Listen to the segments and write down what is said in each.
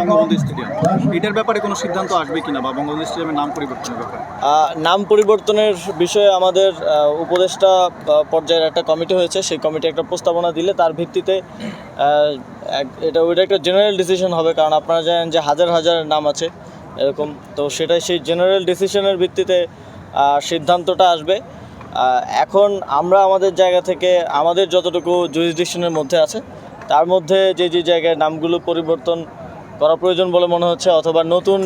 Bangabandhu stadium. এটার ব্যাপারে কোনো সিদ্ধান্ত আসবে কিনা বা বঙ্গবন্ধু স্টেডিয়ামের নাম পরিবর্তনের ব্যাপারে? নাম পরিবর্তনের বিষয়ে আমাদের উপদেষ্টা পর্যায়ের একটা কমিটি হয়েছে। সেই কমিটি একটা প্রস্তাবনা দিলে তার ভিত্তিতে এটা, ওইটা একটা জেনারেল ডিসিশন হবে। কারণ আপনারা জানেন যে হাজার হাজার নাম আছে এরকম। তো সেটাই সেই জেনারেল ডিসিশনের ভিত্তিতে সিদ্ধান্তটা আসবে। এখন আমরা আমাদের জায়গা থেকে, আমাদের যতটুকু জুরিসডিকশনের মধ্যে আছে, তার মধ্যে যে যে জায়গায় নামগুলো পরিবর্তন করা প্রয়োজন বলে মনে হচ্ছে, অথবা নতুন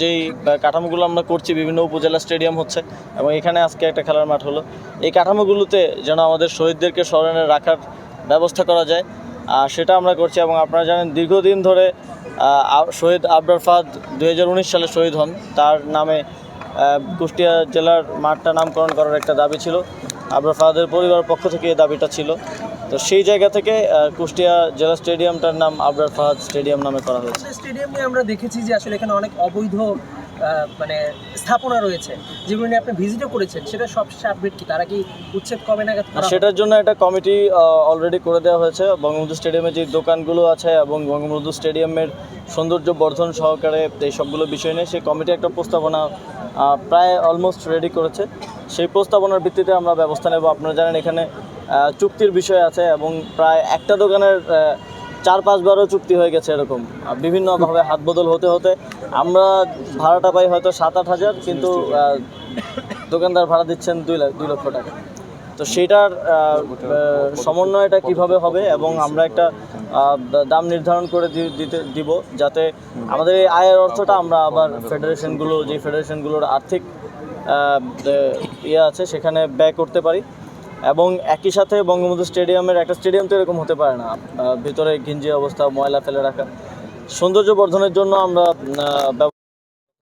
যেই কাঠামোগুলো আমরা করছি, বিভিন্ন উপজেলা স্টেডিয়াম হচ্ছে, এবং এখানে আজকে একটা খেলার মাঠ হলো। এই কাঠামোগুলোতে যেন আমাদের শহীদদেরকে স্মরণে রাখার ব্যবস্থা করা যায়, আর সেটা আমরা করছি, এবং আপনারা জানেন, দীর্ঘদিন ধরে শহীদ আবরার ফাদ দু হাজার উনিশ সালে শহীদ হন। তার নামে কুষ্টিয়া জেলার মাঠটা নামকরণ করার একটা দাবি ছিল। আবরার ফাহাদের পরিবারের পক্ষ থেকে এই দাবিটা ছিল। তো সেই জায়গা থেকে কুষ্টিয়া জেলা স্টেডিয়ামটার নাম আবরার ফাহাদ স্টেডিয়াম নামে করা হয়েছে। স্টেডিয়াম নিয়ে আমরা দেখেছি যে আসলে এখানে অনেক অবৈধ মানে স্থাপনা রয়েছে। যেগুলো নিয়ে আপনি ভিজিটও করেছেন সেটা সবশেষে আপডেট কি? তারা কি উচ্ছেদ কবে নাগাদ সেটার জন্য একটা কমিটি অলরেডি করে দেওয়া হয়েছে। বঙ্গবন্ধু স্টেডিয়ামে যে দোকানগুলো আছে এবং বঙ্গবন্ধু স্টেডিয়ামের সৌন্দর্য বর্ধন সহকারে এই সবগুলো বিষয় নিয়ে সেই কমিটি একটা প্রস্তাবনা প্রায় অলমোস্ট রেডি করেছে। সেই প্রস্তাবনার ভিত্তিতে আমরা ব্যবস্থা নেব। আপনারা জানেন এখানে চুক্তির বিষয় আছে এবং প্রায় একটা দোকানের চার পাঁচবারও চুক্তি হয়ে গেছে এরকম। বিভিন্নভাবে হাত বদল হতে হতে আমরা ভাড়াটা পাই হয়তো সাত আট হাজার কিন্তু দোকানদার ভাড়া দিচ্ছেন দুই লাখ দুই লক্ষ টাকা। তো সেটার সমন্বয়টা কীভাবে হবে এবং আমরা একটা দাম নির্ধারণ করে দিতে দিব যাতে আমাদের এই আয়ের অর্থটা আমরা আবার ফেডারেশনগুলো যে ফেডারেশনগুলোর আর্থিক ইয়ে আছে সেখানে ব্যয় করতে পারি। এবং একই সাথে বঙ্গবন্ধু স্টেডিয়ামের একটা স্টেডিয়াম তো এরকম হতে পারে না। ভিতরে ঘিঞ্জি অবস্থা, ময়লা ফেলে রাখা। সৌন্দর্য বর্ধনের জন্য আমরা